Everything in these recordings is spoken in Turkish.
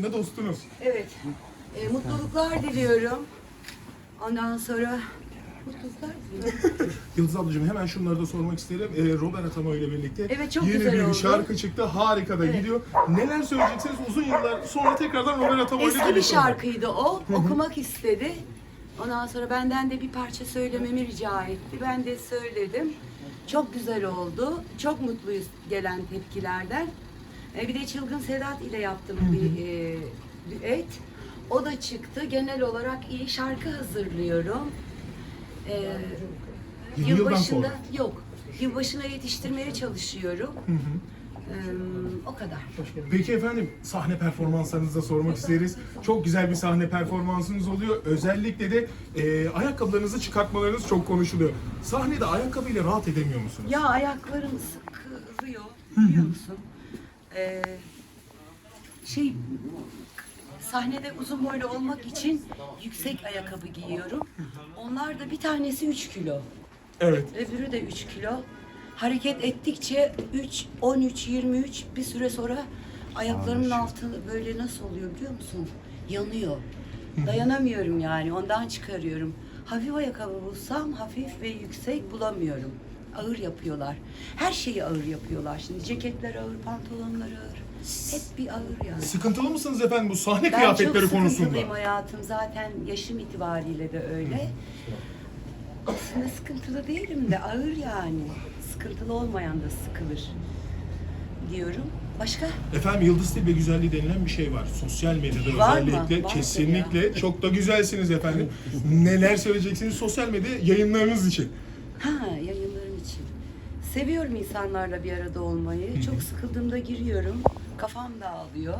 Ne dostunuz? Evet. E, mutluluklar diliyorum. Ondan sonra mutluluklar diliyorum. Yıldız ablacığım hemen şunları da sormak isterim. Ee, Robert Atamo ile birlikte Evet, çok yeni güzel bir oldu. şarkı çıktı. Harika da Evet. gidiyor. Neler söyleyeceksiniz? Uzun yıllar sonra tekrardan Robert Atamo ile Eski bir birlikte. şarkıydı o. Okumak istedi. Ondan sonra benden de bir parça söylememi rica etti. Ben de söyledim. Çok güzel oldu. Çok mutluyuz gelen tepkilerden. E, bir de Çılgın Sedat ile yaptım bir e, düet. O da çıktı. Genel olarak iyi şarkı hazırlıyorum. E, Yeni yıldan yılbaşında sonra. yok. Yılbaşına yetiştirmeye çalışıyorum. E, o kadar. Peki efendim sahne performanslarınızı da sormak isteriz. Çok güzel bir sahne performansınız oluyor. Özellikle de e, ayakkabılarınızı çıkartmalarınız çok konuşuluyor. Sahnede ayakkabıyla rahat edemiyor musunuz? Ya ayaklarım sıkılıyor biliyor musun? Ee, şey sahnede uzun boylu olmak için yüksek ayakkabı giyiyorum. Onlar da bir tanesi 3 kilo. Evet. Öbürü de 3 kilo. Hareket ettikçe 3, 13, 23 bir süre sonra ayaklarımın altı böyle nasıl oluyor biliyor musun? Yanıyor. Dayanamıyorum yani ondan çıkarıyorum. Hafif ayakkabı bulsam hafif ve yüksek bulamıyorum. Ağır yapıyorlar. Her şeyi ağır yapıyorlar. Şimdi ceketler ağır, pantolonlar ağır. Hep bir ağır yani. Sıkıntılı mısınız efendim bu sahne Ben çok kıyafetleri konusunda? sıkıntılıyım hayatım. Zaten yaşım itibariyle de öyle. Aslında sıkıntılı değilim de ağır yani. Sıkıntılı olmayan da sıkılır diyorum. Başka? Efendim Yıldız Tilbe güzelliği denilen bir şey var. Sosyal medyada Var mı? özellikle Var kesinlikle çok da güzelsiniz efendim. Neler söyleyeceksiniz sosyal medya yayınlarınız için? Ha için. Seviyorum insanlarla bir arada olmayı. Çok sıkıldığımda giriyorum. Kafam dağılıyor.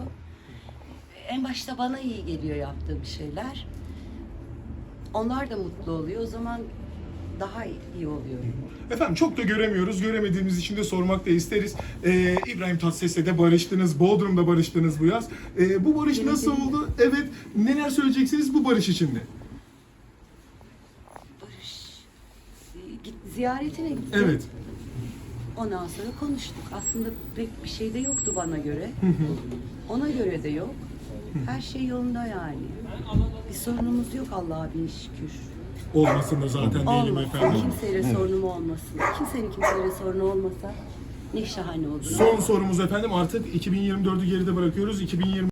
En başta bana iyi geliyor yaptığım şeyler. Onlar da mutlu oluyor. O zaman daha iyi oluyor. Efendim çok da göremiyoruz. Göremediğimiz için de sormak da isteriz. Ee, İbrahim Tatlıses'le de barıştınız. Bodrum'da barıştınız bu yaz. Ee, bu barış nasıl oldu? Evet. Neler söyleyeceksiniz bu barış için de? Barış e, git ziyaretine gittim. Evet. Ondan sonra konuştuk. Aslında pek bir şey de yoktu bana göre. Ona göre de yok. Her şey yolunda yani. Bir sorunumuz yok Allah'a bin şükür. Olmasın da zaten diyelim Olmasın. efendim. Kimseyle sorunum olmasın. Kimsenin kimseyle sorunu olmasa ne şahane olur. Son sorumuz efendim artık 2024'ü geride bırakıyoruz. 2020